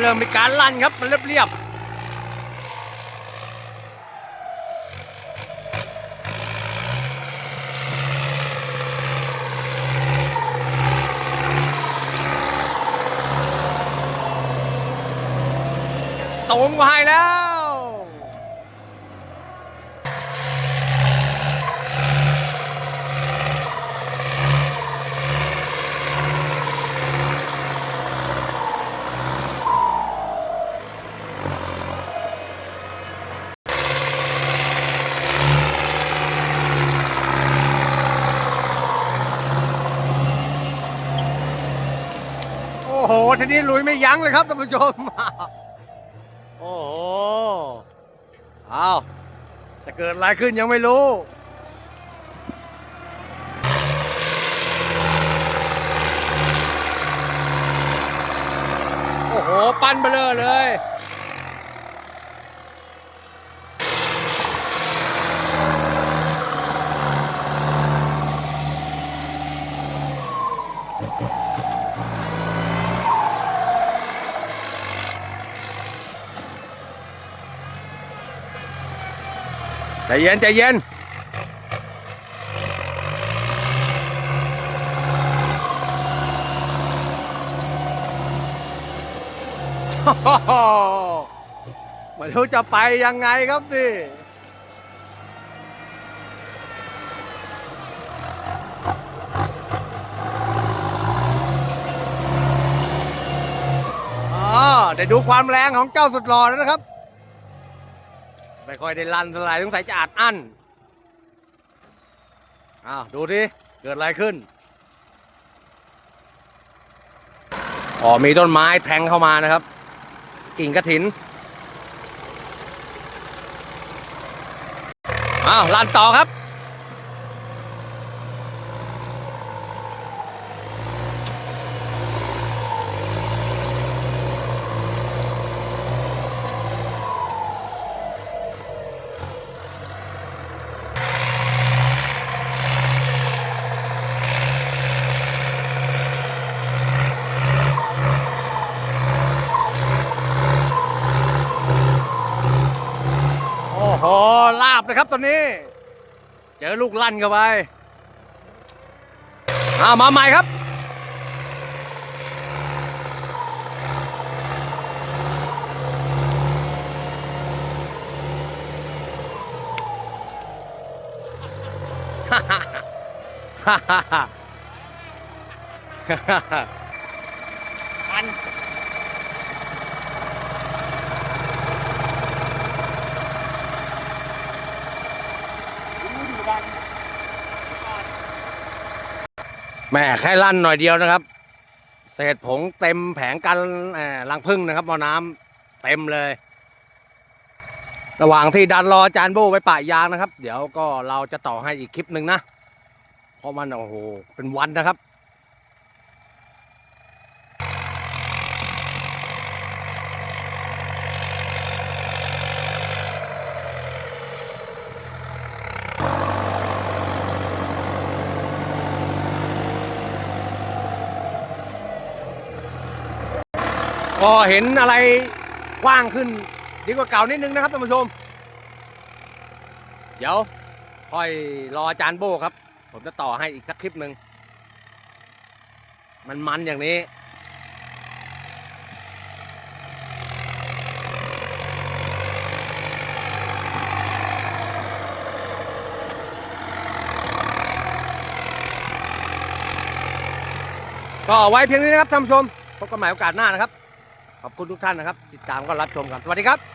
เริ่มมีการลั่นครับ มันเรียบเรียบตูมก็ให้แล้ว โอ้โห ทีนี้ลุยไม่ยั้งเลยครับท่านผู้ชม โอ้โหเอาจะเกิดอะไรขึ้นยังไม่รู้โอ้โห ปั้นเบลอเลย ใจเย็นใจเย็นไม่รู้จะไปยังไงครับดิอ๋อได้ดูความแรงของเจ้าสุดหล่อแล้วนะครับ ไม่ค่อยได้ลั่นเท่าไหร่สงสัยจะอัดอั้นอ้าวดูดิเกิดอะไรขึ้นอ๋อมีต้นไม้แทงเข้ามานะครับ กิ่งกระถินอ้าวลั่นต่อครับ อ้ลาบเลยครับตอนนี้ เจอลูกลั่นเข้าไปอามาใหม่ครับ ฮ่าฮ่าฮ่าฮ่าฮ่าฮ่าฮ่ามัน แม่แค่ลั่นหน่อยเดียวนะครับ เศษผงเต็มแผงกันรังพึ่งนะครับมอน้ำเต็มเลย ระหว่างที่ดันรอจานโบไปป่ายางนะครับ เดี๋ยวก็เราจะต่อให้อีกคลิปหนึ่งนะ เพราะมันโอ้โหเป็นวันนะครับ ก็เห็นอะไรกว้างขึ้น ดีกว่าเก่านิดนึงนะครับท่านผู้ชม เดี๋ยวค่อยรออาจารย์โบครับ ผมจะต่อให้อีกสักคลิปหนึ่งมันมันอย่างนี้ ก็ไว้เพียงนี้นะครับท่านผู้ชมพบกันใหม่โอกาสหน้านะครับ ขอบคุณทุกท่านนะครับ ติดตามก็รับชมกันสวัสดีครับ